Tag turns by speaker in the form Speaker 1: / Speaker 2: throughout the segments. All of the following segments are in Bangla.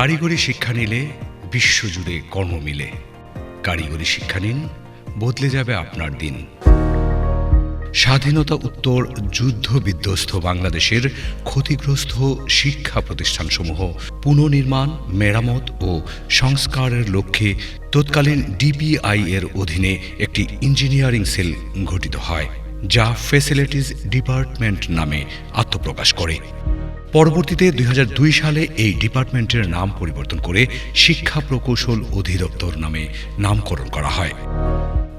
Speaker 1: কারিগরি শিক্ষা নিলে বিশ্বজুড়ে কর্ম মিলে। কারিগরি শিক্ষা নিন, বদলে যাবে আপনার দিন। স্বাধীনতা উত্তর যুদ্ধ বিধ্বস্ত বাংলাদেশের ক্ষতিগ্রস্ত শিক্ষা প্রতিষ্ঠানসমূহ পুনর্নির্মাণ, মেরামত ও সংস্কারের লক্ষ্যে তৎকালীন ডিপিআই এর অধীনে একটি ইঞ্জিনিয়ারিং সেল গঠিত হয়, যা ফ্যাসিলিটিস ডিপার্টমেন্ট নামে আত্মপ্রকাশ করে। পরবর্তীতে দুই হাজার দুই সালে এই ডিপার্টমেন্টের নাম পরিবর্তন করে শিক্ষা প্রকৌশল অধিদপ্তর নামে নামকরণ করা হয়।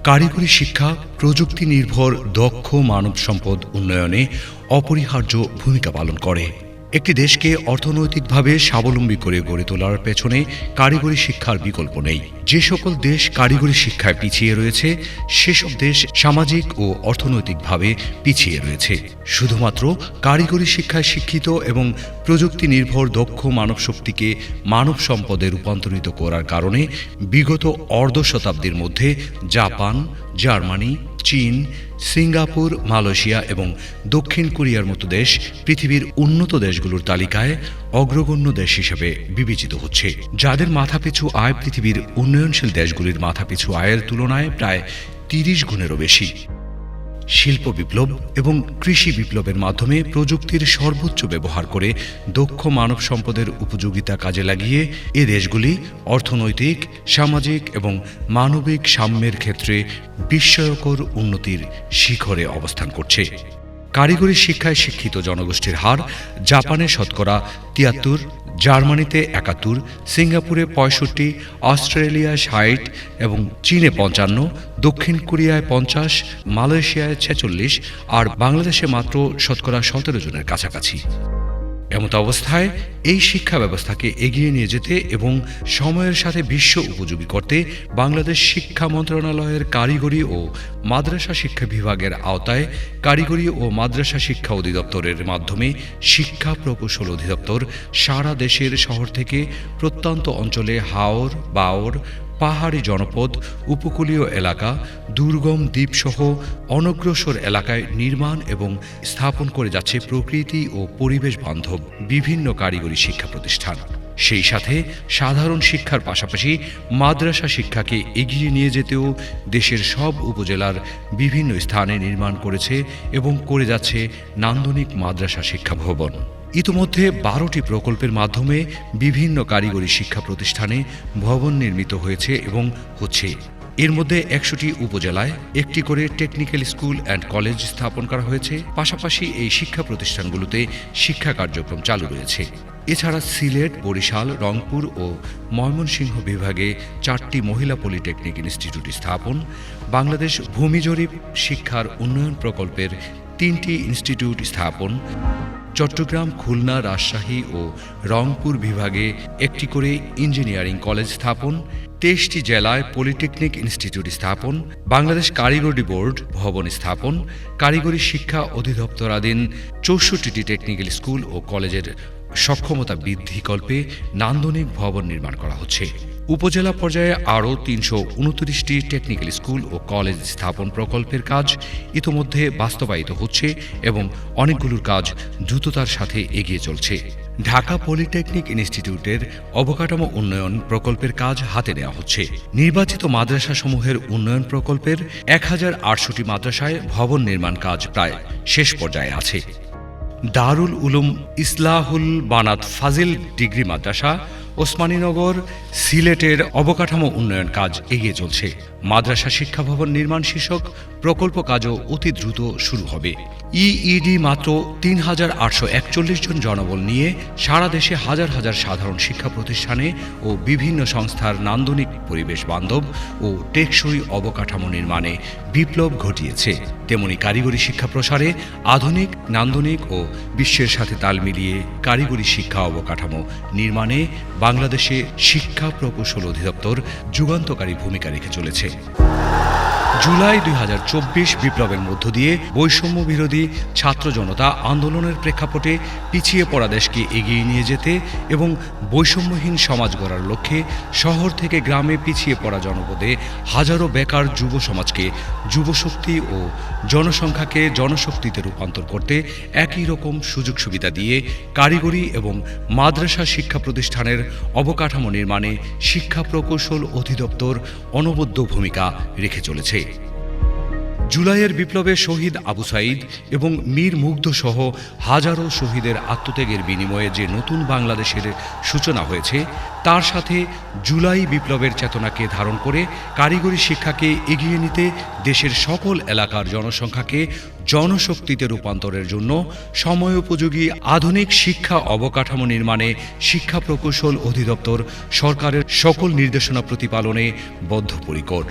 Speaker 1: কারিগরি শিক্ষা প্রযুক্তি নির্ভর দক্ষ মানব সম্পদ উন্নয়নে অপরিহার্য ভূমিকা পালন করে। একটি দেশকে অর্থনৈতিকভাবে স্বাবলম্বী করে গড়ে তোলার পেছনে কারিগরি শিক্ষার বিকল্প নেই। যে সকল দেশ কারিগরি শিক্ষায় পিছিয়ে রয়েছে, সেসব দেশ সামাজিক ও অর্থনৈতিকভাবে পিছিয়ে রয়েছে। শুধুমাত্র কারিগরি শিক্ষায় শিক্ষিত এবং প্রযুক্তি নির্ভর দক্ষ মানব শক্তিকে মানব সম্পদে রূপান্তরিত করার কারণে বিগত অর্ধ শতাব্দীর মধ্যে জাপান, জার্মানি চীন, সিঙ্গাপুর, মালয়েশিয়া এবং দক্ষিণ কোরিয়ার মতো দেশ পৃথিবীর উন্নত দেশগুলোর তালিকায় অগ্রগণ্য দেশ হিসেবে বিবেচিত হচ্ছে, যাদের মাথাপিছু আয় পৃথিবীর উন্নয়নশীল দেশগুলির মাথাপিছু আয়ের তুলনায় প্রায় তিরিশ গুণেরও বেশি। শিল্প বিপ্লব এবং কৃষি বিপ্লবের মাধ্যমে প্রযুক্তির সর্বোচ্চ ব্যবহার করে দক্ষ মানব সম্পদের উপযোগিতা কাজে লাগিয়ে এ দেশগুলি অর্থনৈতিক, সামাজিক এবং মানবিক সাম্যের ক্ষেত্রে বিস্ময়কর উন্নতির শিখরে অবস্থান করছে। কারিগরি শিক্ষায় শিক্ষিত জনগোষ্ঠীর হার জাপানে শতকরা তিয়াত্তর জার্মানিতে একাত্তর, সিঙ্গাপুরে পঁয়ষট্টি অস্ট্রেলিয়া ষাট এবং চীনে পঞ্চান্ন, দক্ষিণ কোরিয়ায় পঞ্চাশ, মালয়েশিয়ায় ছেচল্লিশ আর বাংলাদেশে মাত্র শতকরা সতেরো জনের কাছাকাছি। এমত অবস্থায় এই শিক্ষা ব্যবস্থাকে এগিয়ে নিয়ে যেতে এবং সময়ের সাথে বিশ্ব উপযোগী করতে বাংলাদেশ শিক্ষা মন্ত্রণালয়ের কারিগরি ও মাদ্রাসা শিক্ষা বিভাগের আওতায় কারিগরি ও মাদ্রাসা শিক্ষা অধিদপ্তরের মাধ্যমে শিক্ষা প্রকৌশল অধিদপ্তর সারা দেশের শহর থেকে প্রত্যন্ত অঞ্চলে হাওর, বাওর পাহাড়ি জনপদ, উপকূলীয় এলাকা, দুর্গম দ্বীপসহ অনগ্রসর এলাকায় নির্মাণ এবং স্থাপন করে যাচ্ছে প্রকৃতি ও পরিবেশ বান্ধব বিভিন্ন কারিগরি শিক্ষা প্রতিষ্ঠান। সেই সাথে সাধারণ শিক্ষার পাশাপাশি মাদ্রাসা শিক্ষাকে এগিয়ে নিয়ে যেতেও দেশের সব উপজেলার বিভিন্ন স্থানে নির্মাণ করেছে এবং করে যাচ্ছে নান্দনিক মাদ্রাসা শিক্ষা ভবন। ইতোমধ্যে বারোটি প্রকল্পের মাধ্যমে বিভিন্ন কারিগরি শিক্ষা প্রতিষ্ঠানে ভবন নির্মিত হয়েছে এবং হচ্ছে। এর মধ্যে একশোটি উপজেলায় একটি করে টেকনিক্যাল স্কুল অ্যান্ড কলেজ স্থাপন করা হয়েছে। পাশাপাশি এই শিক্ষা প্রতিষ্ঠানগুলোতে শিক্ষা কার্যক্রম চালু রয়েছে। এছাড়া সিলেট, বরিশাল, রংপুর ও ময়মনসিংহ বিভাগে চারটি মহিলা পলিটেকনিক ইনস্টিটিউট স্থাপন। বাংলাদেশ ভূমি জরিপ শিক্ষার উন্নয়ন প্রকল্পের তিনটি ইনস্টিটিউট স্থাপন। চট্টগ্রাম, খুলনা, রাজশাহী ও রংপুর বিভাগে একটি করে ইঞ্জিনিয়ারিং কলেজ স্থাপন, তেইশটি জেলায় পলিটেকনিক ইনস্টিটিউট স্থাপন, বাংলাদেশ কারিগরি বোর্ড ভবন স্থাপন, কারিগরি শিক্ষা অধিদপ্তরাধীন চৌষট্টিটি টেকনিক্যাল স্কুল ও কলেজের সক্ষমতা বৃদ্ধিকল্পে নান্দনিক ভবন নির্মাণ করা হচ্ছে। উপজেলা পর্যায়ে আরও তিনশো উনত্রিশটি টেকনিক্যাল স্কুল ও কলেজ স্থাপন প্রকল্পের কাজ ইতোমধ্যে বাস্তবায়িত হচ্ছে এবং অনেকগুলোর কাজ দ্রুততার সাথে এগিয়ে চলছে। ঢাকা পলিটেকনিক ইনস্টিটিউটের অবকাঠামো উন্নয়ন প্রকল্পের কাজ হাতে নেওয়া হচ্ছে। নির্বাচিত মাদ্রাসাসমূহের উন্নয়ন প্রকল্পের এক হাজার আটশোটি মাদ্রাসায় ভবন নির্মাণ কাজ প্রায় শেষ পর্যায়ে আছে। দারুল উলুম ইসলাহুল বানাত ফাজিল ডিগ্রি মাদ্রাসা ওসমানীনগর সিলেটের অবকাঠামো উন্নয়ন কাজ এগিয়ে চলছে। মাদ্রাসা শিক্ষা ভবন নির্মাণ শীর্ষক প্রকল্প কাজও অতি দ্রুত শুরু হবে। ইইডি মাত্র তিন হাজার আটশো একচল্লিশ জন জনবল নিয়ে সারা দেশে হাজার হাজার সাধারণ শিক্ষা প্রতিষ্ঠানে ও বিভিন্ন সংস্থার নান্দনিক পরিবেশ বান্ধব ও টেকসই অবকাঠামো নির্মাণে বিপ্লব ঘটিয়েছে। তেমনি কারিগরি শিক্ষা প্রসারে আধুনিক, নান্দনিক ও বিশ্বের সাথে তাল মিলিয়ে কারিগরি শিক্ষা অবকাঠামো নির্মাণে বাংলাদেশে শিক্ষা প্রকৌশল অধিদপ্তর যুগান্তকারী ভূমিকা রেখে চলেছে। জুলাই দুই হাজার চব্বিশ বিপ্লবের মধ্য দিয়ে বৈষম্য বিরোধী ছাত্র জনতা আন্দোলনের প্রেক্ষাপটে পিছিয়ে পড়া দেশকে এগিয়ে নিয়ে যেতে এবং বৈষম্যহীন সমাজ গড়ার লক্ষ্যে শহর থেকে গ্রামে পিছিয়ে পড়া জনপদে হাজারো বেকার যুব সমাজকে যুবশক্তি ও জনসংখ্যাকে জনশক্তিতে রূপান্তর করতে একই রকম সুযোগ সুবিধা দিয়ে কারিগরি এবং মাদ্রাসা শিক্ষা প্রতিষ্ঠানের অবকাঠামো নির্মাণে শিক্ষা প্রকৌশল অধিদপ্তর অনবদ্য ভূমিকা রেখে চলেছে। জুলাইয়ের বিপ্লবে শহীদ আবু সাইদ এবং মীর মুগ্ধ সহ হাজারো শহীদের আত্মত্যাগের বিনিময়ে যে নতুন বাংলাদেশের সূচনা হয়েছে, তার সাথে জুলাই বিপ্লবের চেতনাকে ধারণ করে কারিগরি শিক্ষাকে এগিয়ে নিতে দেশের সকল এলাকার জনসংখ্যাকে জনশক্তিতে রূপান্তরের জন্য সময়োপযোগী আধুনিক শিক্ষা অবকাঠামো নির্মাণে শিক্ষা প্রকৌশল অধিদপ্তর সরকারের সকল নির্দেশনা প্রতিপালনে বদ্ধপরিকর।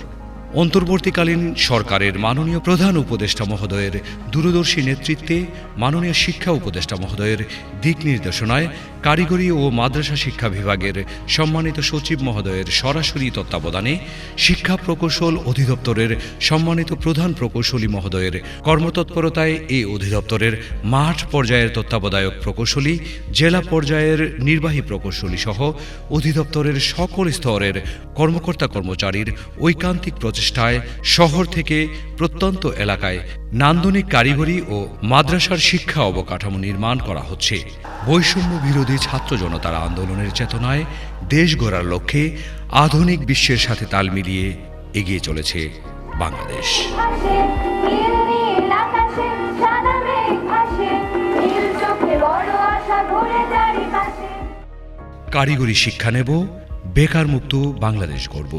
Speaker 1: অন্তর্বর্তীকালীন সরকারের মাননীয় প্রধান উপদেষ্টা মহোদয়ের দূরদর্শী নেতৃত্বে মাননীয় শিক্ষা উপদেষ্টা মহোদয়ের দিক নির্দেশনায় কারিগরি ও মাদ্রাসা শিক্ষা বিভাগের সম্মানিত সচিব মহোদয়ের সরাসরি তত্ত্বাবধানে শিক্ষা প্রকৌশল অধিদপ্তরের সম্মানিত প্রধান প্রকৌশলী মহোদয়ের কর্মতৎপরতায় এই অধিদপ্তরের মাঠ পর্যায়ের তত্ত্বাবধায়ক প্রকৌশলী, জেলা পর্যায়ের নির্বাহী প্রকৌশলী সহ অধিদপ্তরের সকল স্তরের কর্মকর্তা কর্মচারীর ঐকান্তিক প্রচেষ্টায় শহর থেকে প্রত্যন্ত এলাকায় নান্দনিক কারিগরি ও মাদ্রাসার শিক্ষা অবকাঠামো নির্মাণ করা হচ্ছে। বৈষম্য বিরোধী ছাত্র জনতার আন্দোলনের চেতনায় দেশ গড়ার লক্ষ্যে আধুনিক বিশ্বের সাথে তাল মিলিয়ে এগিয়ে চলেছে বাংলাদেশ। কারিগরি শিক্ষা নেব, বেকার মুক্ত বাংলাদেশ গড়ব।